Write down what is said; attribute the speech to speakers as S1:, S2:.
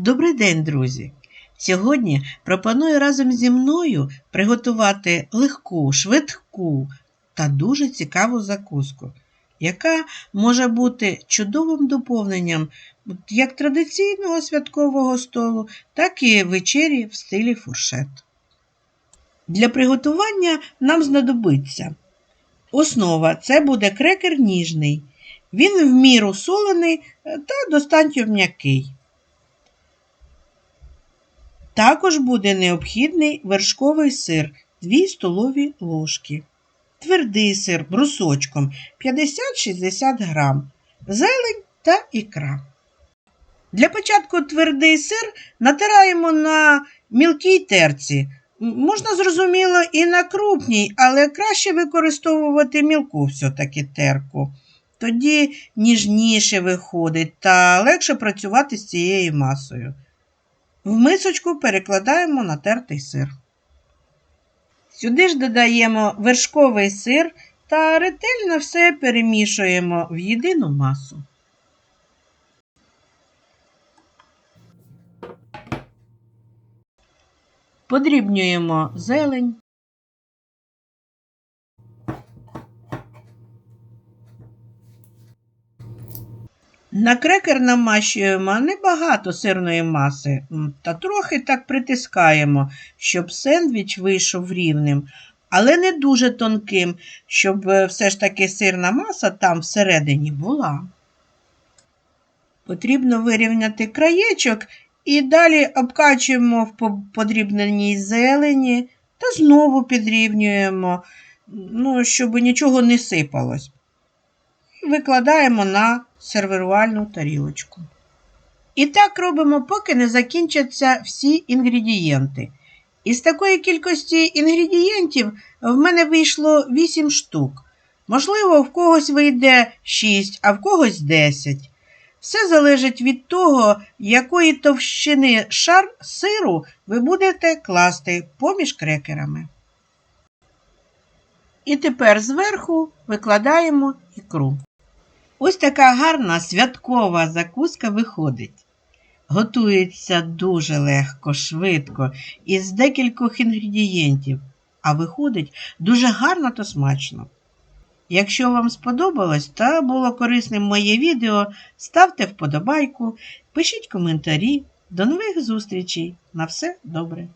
S1: Добрий день, друзі! Сьогодні пропоную разом зі мною приготувати легку, швидку та дуже цікаву закуску, яка може бути чудовим доповненням як традиційного святкового столу, так і вечері в стилі фуршет. Для приготування нам знадобиться основа це буде крекер ніжний. Він в міру солений та достатньо м'який. Також буде необхідний вершковий сир 2 столові ложки, твердий сир брусочком 50-60 грам, зелень та ікра. Для початку твердий сир натираємо на мілкій терці. Можна, зрозуміло, і на крупній, але краще використовувати мілку все-таки терку. Тоді ніжніше виходить та легше працювати з цією масою. В мисочку перекладаємо натертий сир. Сюди ж додаємо вершковий сир та ретельно все перемішуємо в єдину масу. Подрібнюємо зелень. На крекер намащуємо небагато сирної маси та трохи так притискаємо, щоб сендвіч вийшов рівним, але не дуже тонким, щоб е, все ж таки сирна маса там всередині була. Потрібно вирівняти краєчок і далі обкачуємо в по- подрібненій зелені та знову підрівнюємо, ну, щоб нічого не сипалось викладаємо на сервірувальну тарілочку. І так робимо, поки не закінчаться всі інгредієнти. Із такої кількості інгредієнтів в мене вийшло 8 штук. Можливо, в когось вийде 6, а в когось 10. Все залежить від того, якої товщини шар сиру ви будете класти поміж крекерами. І тепер зверху викладаємо ікру. Ось така гарна святкова закуска виходить. Готується дуже легко, швидко, із декількох інгредієнтів, а виходить дуже гарно та смачно. Якщо вам сподобалось та було корисним моє відео, ставте вподобайку, пишіть коментарі. До нових зустрічей. На все добре!